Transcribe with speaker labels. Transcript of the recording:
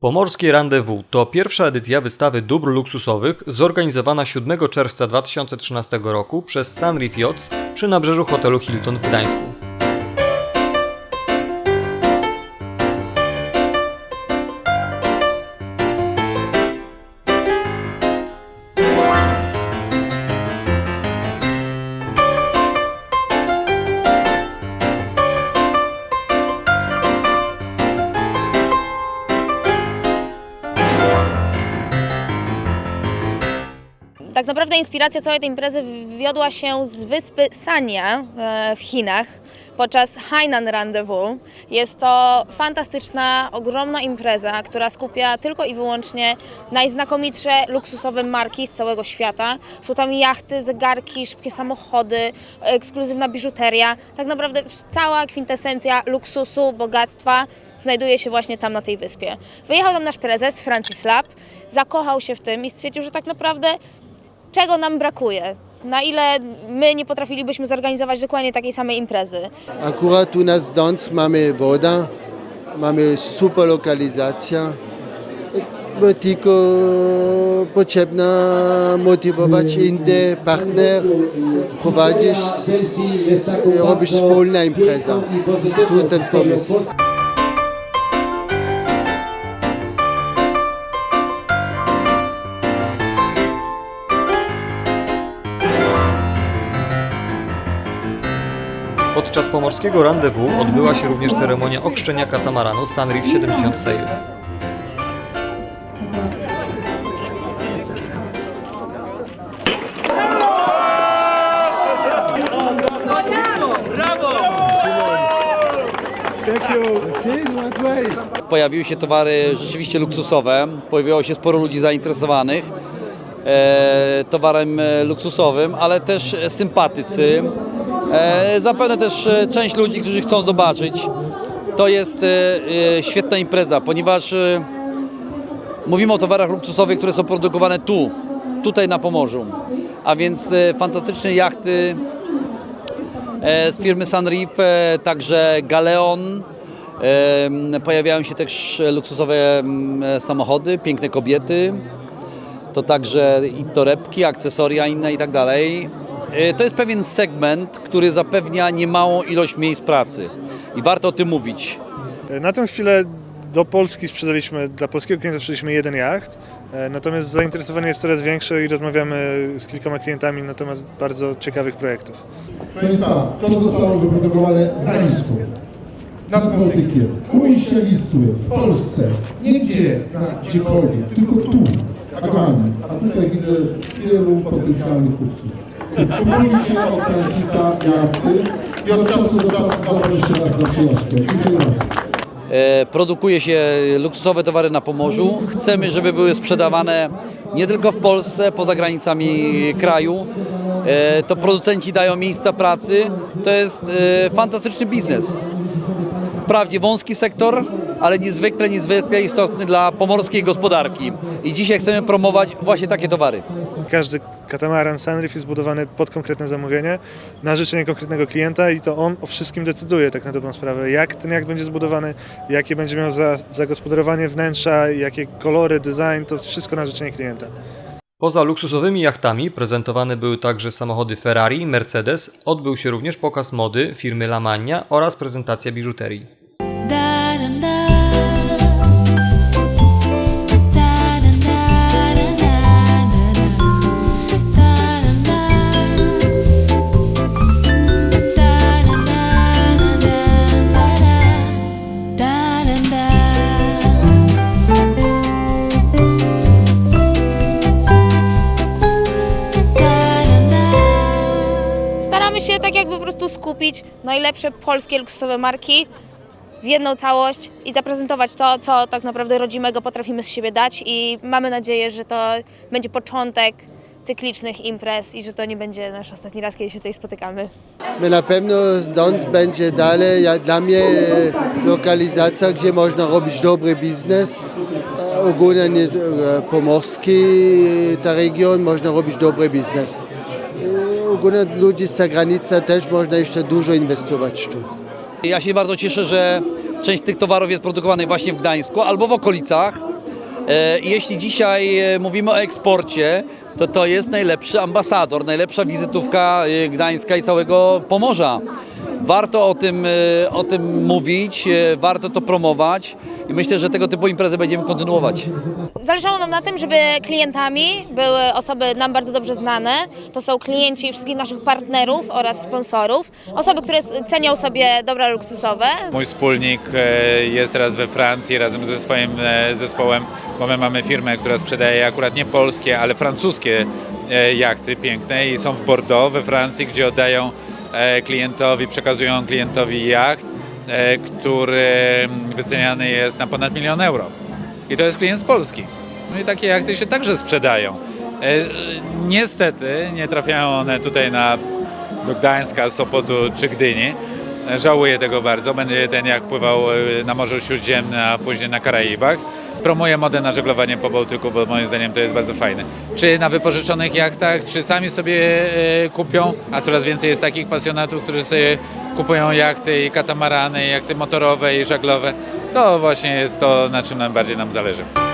Speaker 1: Pomorskie Rendezvous to pierwsza edycja wystawy dóbr luksusowych zorganizowana 7 czerwca 2013 roku przez Sunreef Yachts przy nabrzeżu hotelu Hilton w Gdańsku.
Speaker 2: Tak naprawdę inspiracja całej tej imprezy wiodła się z wyspy Sanya e, w Chinach podczas Hainan Rendezvous. Jest to fantastyczna, ogromna impreza, która skupia tylko i wyłącznie najznakomitsze luksusowe marki z całego świata. Są tam jachty, zegarki, szybkie samochody, ekskluzywna biżuteria. Tak naprawdę cała kwintesencja luksusu, bogactwa znajduje się właśnie tam na tej wyspie. Wyjechał tam nasz prezes Francis Lab, zakochał się w tym i stwierdził, że tak naprawdę czego nam brakuje. Na ile my nie potrafilibyśmy zorganizować dokładnie takiej samej imprezy.
Speaker 3: Akurat u nas Dąc mamy woda, mamy super lokalizacja. Bo tylko potrzebna motywować inny partner, prowadzisz, robisz wspólna impreza. Tu ten pomysł.
Speaker 1: Podczas pomorskiego rendezvous odbyła się również ceremonia ochrzczenia katamaranu Sunreef 70 Sail.
Speaker 4: Pojawiły się towary rzeczywiście luksusowe, pojawiło się sporo ludzi zainteresowanych e, towarem e, luksusowym, ale też sympatycy. E, zapewne też e, część ludzi, którzy chcą zobaczyć. To jest e, świetna impreza, ponieważ mówimy o towarach luksusowych, które są produkowane tu, tutaj na Pomorzu. A więc fantastyczne jachty z firmy Sunreef, także Galeon. Pojawiają się też luksusowe mm, samochody, piękne kobiety. To także i torebki, akcesoria inne i tak dalej. E, To jest pewien segment, który zapewnia niemałą ilość miejsc pracy. I warto o tym mówić.
Speaker 5: Na tę chwilę do Polski sprzedaliśmy, dla polskiego klienta sprzedaliśmy jeden jacht, e, natomiast zainteresowanie jest coraz większe i rozmawiamy z kilkoma klientami na temat bardzo ciekawych projektów.
Speaker 6: Proszę Państwa, to zostało wyprodukowane w Gdańsku, nad Bałtykiem, u ujścia Wisły, w Polsce, nie gdzie, na gdziekolwiek, tylko tu. A kochani, a tutaj widzę wielu potencjalnych kupców. Kupujcie od Francisa jachty i od czasu do czasu zaproście nas na przejażdżkę. Dziękuję bardzo.
Speaker 4: E, Produkuje się luksusowe towary na Pomorzu. Chcemy, żeby były sprzedawane nie tylko w Polsce, poza granicami kraju. E, To producenci dają miejsca pracy. To jest e, fantastyczny biznes. Wprawdzie wąski sektor, ale niezwykle, niezwykle istotny dla pomorskiej gospodarki. I dzisiaj chcemy promować właśnie takie towary.
Speaker 5: Każdy katamaran Sunreef jest zbudowany pod konkretne zamówienie, na życzenie konkretnego klienta i to on o wszystkim decyduje tak na dobrą sprawę. Jak ten jacht będzie zbudowany, jakie będzie miał za, zagospodarowanie wnętrza, jakie kolory, design, to wszystko na życzenie klienta.
Speaker 1: Poza luksusowymi jachtami prezentowane były także samochody Ferrari, Mercedes, odbył się również pokaz mody firmy Lamagna oraz prezentacja biżuterii.
Speaker 2: Skupić najlepsze polskie luksusowe marki w jedną całość i zaprezentować to, co tak naprawdę rodzimego potrafimy z siebie dać i mamy nadzieję, że to będzie początek cyklicznych imprez i że to nie będzie nasz ostatni raz, kiedy się tutaj spotykamy.
Speaker 3: My na pewno Dąc będzie dalej, ja, dla mnie e, lokalizacja, gdzie można robić dobry biznes. E, Ogólnie nie, e, pomorski, ta region, można robić dobry biznes. Ogólnie ludzi z zagranicy też można jeszcze dużo inwestować tu.
Speaker 4: Ja się bardzo cieszę, że część tych towarów jest produkowanych właśnie w Gdańsku albo w okolicach. E, Jeśli dzisiaj e, mówimy o eksporcie, to to jest najlepszy ambasador, najlepsza wizytówka e, Gdańska i całego Pomorza. Warto o tym, e, o tym mówić, e, warto to promować i myślę, że tego typu imprezy będziemy kontynuować.
Speaker 2: Zależało nam na tym, żeby klientami były osoby nam bardzo dobrze znane. To są klienci wszystkich naszych partnerów oraz sponsorów. Osoby, które cenią sobie dobra luksusowe.
Speaker 7: Mój wspólnik e, jest teraz we Francji razem ze swoim zespołem, bo my mamy firmę, która sprzedaje akurat nie polskie, ale francuskie jachty piękne i są w Bordeaux we Francji, gdzie oddają klientowi, przekazują klientowi jacht, e, który wyceniany jest na ponad milion euro. I to jest klient z Polski. No i takie jachty się także sprzedają. E, Niestety nie trafiają one tutaj na do Gdańska, Sopotu czy Gdyni. Żałuję tego bardzo. Będzie ten jak pływał e, na Morzu Śródziemnym, a później na Karaibach. Promuję modę na żeglowanie po Bałtyku, bo moim zdaniem to jest bardzo fajne. Czy na wypożyczonych jachtach, czy sami sobie e, kupią, a coraz więcej jest takich pasjonatów, którzy sobie kupują jachty i katamarany, jachty motorowe i żaglowe. To właśnie jest to, na czym najbardziej nam zależy.